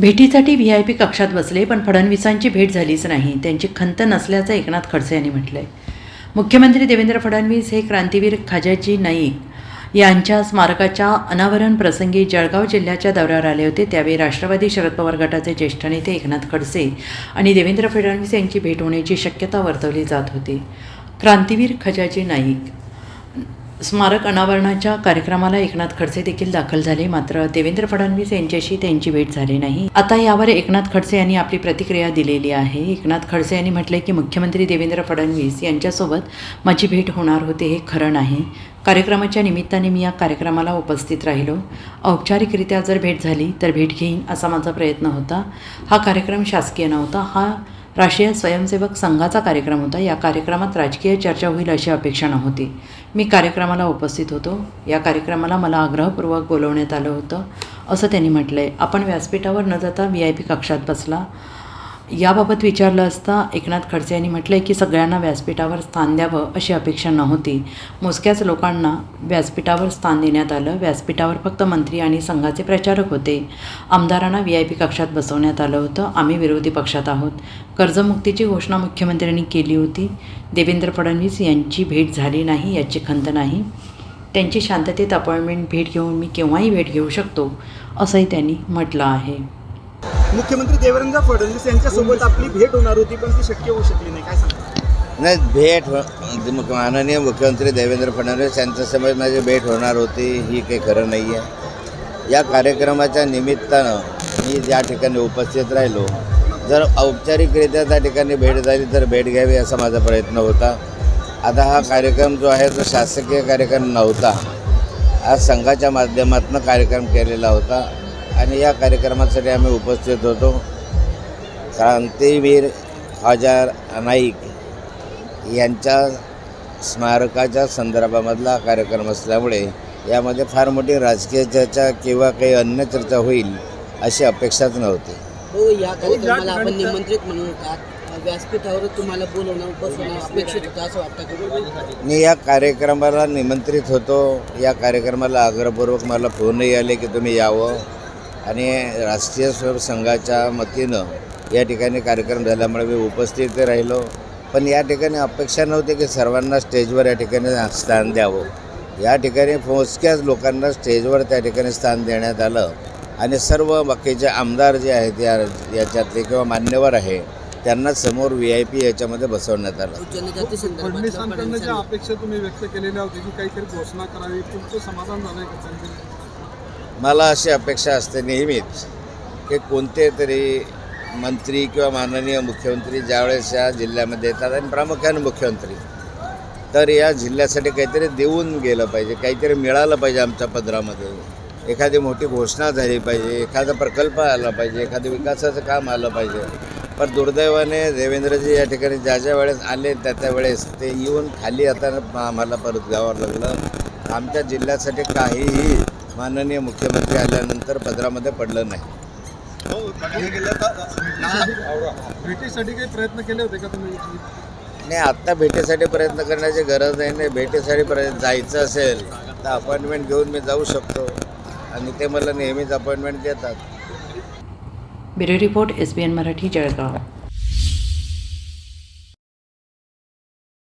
भेटीसाठी V I P कक्षात बसले पण फडणवीसांची भेट झालीच नाही. त्यांची खंत नसल्याचं एकनाथ खडसे यांनी म्हटलंय. मुख्यमंत्री देवेंद्र फडणवीस हे क्रांतीवीर खाजाजी नाईक यांच्या स्मारकाच्या अनावरण प्रसंगी जळगाव जिल्ह्याच्या दौऱ्यावर आले होते. त्यावेळी राष्ट्रवादी शरद पवार गटाचे ज्येष्ठ नेते एकनाथ खडसे आणि देवेंद्र फडणवीस यांची भेट होण्याची शक्यता वर्तवली जात होती. क्रांतीवीर खजाजी नाईक स्मारक अनावरणाच्या कार्यक्रमाला एकनाथ खडसे देखील दाखल झाले. मात्र देवेंद्र फडणवीस यांच्याशी त्यांची भेट झाली नाही. आता यावर एकनाथ खडसे यांनी आपली प्रतिक्रिया दिलेली आहे. एकनाथ खडसे यांनी म्हटले की मुख्यमंत्री देवेंद्र फडणवीस यांच्यासोबत माझी भेट होणार होते हे खरं नाही. कार्यक्रमाच्या निमित्ताने मी या कार्यक्रमाला उपस्थित राहिलो. औपचारिकरित्या जर भेट झाली तर भेट घेईन असा माझा प्रयत्न होता. हा कार्यक्रम शासकीय नव्हता. हा राष्ट्रीय स्वयंसेवक संघाचा कार्यक्रम होता. या कार्यक्रमात राजकीय चर्चा होईल अशी अपेक्षा नव्हती. मी कार्यक्रमाला उपस्थित होतो. या कार्यक्रमाला मला आग्रहपूर्वक बोलवण्यात आलं होतं. असं त्यांनी म्हटलं आहे आपण व्यासपीठावर न जाता व्ही आय पी कक्षात बसला. याबाबत विचारलं असता एकनाथ खडसे यांनी म्हटलं आहे की सगळ्यांना व्यासपीठावर स्थान द्यावं अशी अपेक्षा नव्हती. मोजक्याच लोकांना व्यासपीठावर स्थान देण्यात आलं. व्यासपीठावर फक्त मंत्री आणि संघाचे प्रचारक होते. आमदारांना व्ही आय पी कक्षात बसवण्यात आलं होतं. आम्ही विरोधी पक्षात आहोत. कर्जमुक्तीची घोषणा मुख्यमंत्र्यांनी केली होती. देवेंद्र फडणवीस यांची भेट झाली नाही याची खंत नाही. त्यांची शांततेत अपॉइंटमेंट भेट घेऊन मी केव्हाही भेट घेऊ शकतो असंही त्यांनी म्हटलं आहे. मुख्यमंत्री देवेंद्र फडणवीस यांच्यासोबत आपली भेट होणार होती पण ती शक्य होऊ शकली नाही. काय सांगता नाही भेट हो- मुख्य- माननीय मुख्यमंत्री देवेंद्र फडणवीस यांच्यासमोर माझी भेट होणार होती ही काही खरं नाही आहे या कार्यक्रमाच्या निमित्तानं मी ज्या ठिकाणी उपस्थित राहिलो जर औपचारिकरित्या त्या ठिकाणी भेट झाली तर भेट घ्यावी असा माझा प्रयत्न होता. आता हा कार्यक्रम जो आहे तो शासकीय कार्यक्रम नव्हता. आज संघाच्या माध्यमातून कार्यक्रम केलेला होता. आणि या कार्यक्रमासाठी आम्ही उपस्थित होतो. क्रांतीवीर हजार नाईक यांच्या स्मारकाच्या संदर्भामधला कार्यक्रम असल्यामुळे यामध्ये फार मोठी राजकीय चर्चा किंवा काही अन्य चर्चा होईल अशी अपेक्षाच नव्हती. हो या कार्यक्रमाला आपण निमंत्रित म्हणून होतात व्यासपीठावर तुम्हाला बोलवणं बसवणं अपेक्षित होतं असं वाटतं मी या कार्यक्रमाला निमंत्रित होतो. या कार्यक्रमाला आग्रहपूर्वक मला फोनही आले की तुम्ही यावं. आणि राष्ट्रीय स्वयं संघाच्या वतीनं या ठिकाणी कार्यक्रम झाल्यामुळे मी उपस्थित राहिलो. पण या ठिकाणी अपेक्षा नव्हती की सर्वांना स्टेजवर या ठिकाणी स्थान द्यावं. या ठिकाणी मोजक्याच लोकांना स्टेजवर त्या ठिकाणी स्थान देण्यात आलं. आणि सर्व बाकीचे आमदार जे आहेत या याच्यातले किंवा मान्यवर आहे त्यांना समोर व्ही आय पी याच्यामध्ये बसवण्यात आलं. अपेक्षा तुम्ही व्यक्त केलेल्या होत्या की काहीतरी घोषणा करावी तुमचं समाधान त्यांचं? मला अशी अपेक्षा असते नेहमीच की कोणते तरी मंत्री किंवा माननीय मुख्यमंत्री ज्यावेळेस या जिल्ह्यामध्ये येतात आणि प्रामुख्याने मुख्यमंत्री तर या जिल्ह्यासाठी काहीतरी देऊन गेलं पाहिजे काहीतरी मिळालं पाहिजे आमच्या पदरामध्ये. एखादी मोठी घोषणा झाली पाहिजे एखादा प्रकल्प आला पाहिजे एखादं विकासाचं काम आलं पाहिजे. पण दुर्दैवाने देवेंद्रजी या ठिकाणी ज्या ज्या वेळेस आले त्या त्या वेळेस ते येऊन खाली आता आम्हाला परत जावं लागलं. आमच्या जिल्ह्यासाठी काहीही माननीय मुख्यमंत्री आल्यानंतर पदरामध्ये पडलं नाही. भेटीसाठी काही प्रयत्न केले होते का तुम्ही? नाही आत्ता भेटीसाठी प्रयत्न करण्याची गरज नाही. नाही भेटीसाठी प्रय जायचं असेल तर अपॉइंटमेंट घेऊन मी जाऊ शकतो. आणि ते मला नेहमीच अपॉइंटमेंट देतात. Bureau report S B N Marathi Jalgaon.